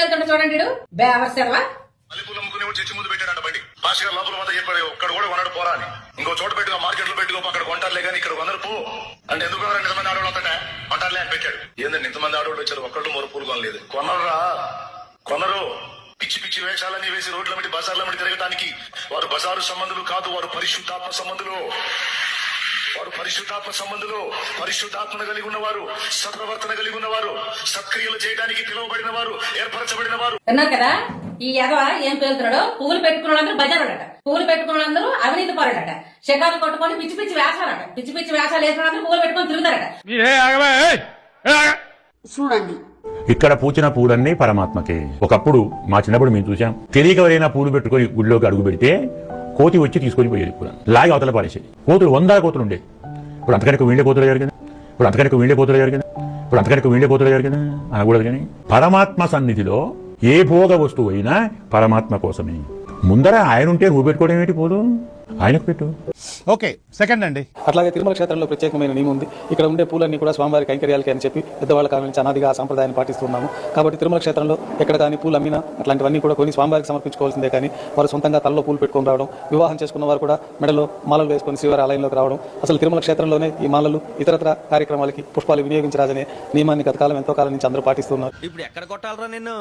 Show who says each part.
Speaker 1: పేలుతుంటే చూడండి ఈడు. బేవర్ సెలవా
Speaker 2: మల్లెపూలు అమ్ముకునే వాడు ముందు పెట్టాడంట బండి. భాష లోపల మాత్రం చెప్పాడు ఒక్కడ కూడా కొనడు పోరా అని. ఇంకో చోట పెట్టుకో మార్కెట్లో పెట్టుకో అక్కడ కొంటారులే కానీ ఇక్కడ కొనరు పో. అంటే ఎందుకు కొనరు ఇంతమంది ఆడవాళ్ళు వస్తాడా కొంటారులే అని పెట్టాడు. ఏందండి ఇంతమంది ఆడవాళ్ళు వచ్చారు? ఒక్కళ్ళు మొర పూలు కొనలేదు. కొనరురా. కొనరు. పిచ్చి పిచ్చి వేషాలన్నీ వేసి రోడ్ల మీద బజార్ల మీద తిరగడానికి వారు బజారు సంబంధులు కాదు వారు పరిశుద్ధాత్మ సంబంధులు. వారు పరిశుద్ధాత్మ సంబంధులు పరిశుద్ధాత్మను కలిగి ఉన్నవారు సత్ప్రవర్తన కలిగి ఉన్నవారు సత్క్రియలు చేయడానికి పిలువబడిన వారు ఏర్పరచబడిన వారు
Speaker 1: విన్నారు కదా? ఈ ఎదవ ఏం పేలుతున్నాడో? పువ్వులు పెట్టుకున్న వాళ్ళందరూ బజారుడట పువ్వులు పెట్టుకున్న వాళ్ళందరూ అవినీతి పరుడట షికారు కొట్టుకొని పిచ్చి పిచ్చి వేషాలట. పిచ్చి పిచ్చి వేషాలు వేసిన వాళ్ళందరూ పువ్వులు పెట్టుకొని తిరుగుతారట.
Speaker 3: చూడండి.
Speaker 4: ఇక్కడ పూచిన పూలన్నీ పరమాత్మకే. ఒకప్పుడు మా చిన్నప్పుడు మేము చూసాం తెలియక ఎవరైనా పూలు పెట్టుకొని గుడిలోకి అడుగు పెడితే కోతి వచ్చి తీసుకొని పోయేది పూలను లాగి అవతల పారేసేది. కోతులు వందల కోతులు ఉండేది ఇప్పుడు అంతకనికి వీళ్ళే పోతులు అయ్యారు కదా. ఇప్పుడు అంతకనికి వీళ్ళే పోతులు అయ్యారు కదా. ఇప్పుడు అంతకనికి వీళ్ళే పోతులు అయ్యారు కదా. అనకూడదు కానీ పరమాత్మ సన్నిధిలో ఏ భోగ వస్తువు అయినా పరమాత్మ కోసమే. ముందర ఆయన ఉంటే నువ్వు పెట్టుకోవడం ఏంటి పోదు? ఆయనకు పెట్టు.
Speaker 5: ఓకే సెకండ్ అండి.
Speaker 6: అట్లాగే తిరుమల క్షేత్రంలో ప్రత్యేకమైన నియమం ఉంది. ఇక్కడ ఉండే పూలన్నీ కూడా స్వామివారి కైంకర్యాలకి అని చెప్పి పెద్దవాళ్ళ కాలం నుంచి అనాదిగా ఆ సంప్రదాయాన్ని పాటిస్తున్నాము. కాబట్టి తిరుమల క్షేత్రంలో ఎక్కడ కానీ పూలు అమ్మినా అట్లాంటివన్నీ కూడా కొని స్వామివారికి సమర్పించుకోవాల్సిందే కానీ వారు సొంతంగా తలలో పూలు పెట్టుకొని రావడం వివాహం చేసుకున్న వారు కూడా మెడలో మాలలు వేసుకొని శ్రీవారి ఆలయంలోకి రావడం. అసలు తిరుమల క్షేత్రంలోనే ఈ మాలలు ఇతరత్ర కార్యక్రమాలకి పుష్పాలు వినియోగించరాదనే నియమాన్ని గత కాలం ఎంతో కాలం నుంచి అందరూ పాటిస్తున్నారు.
Speaker 7: ఇప్పుడు ఎక్కడ కొట్టాలరా నిన్ను?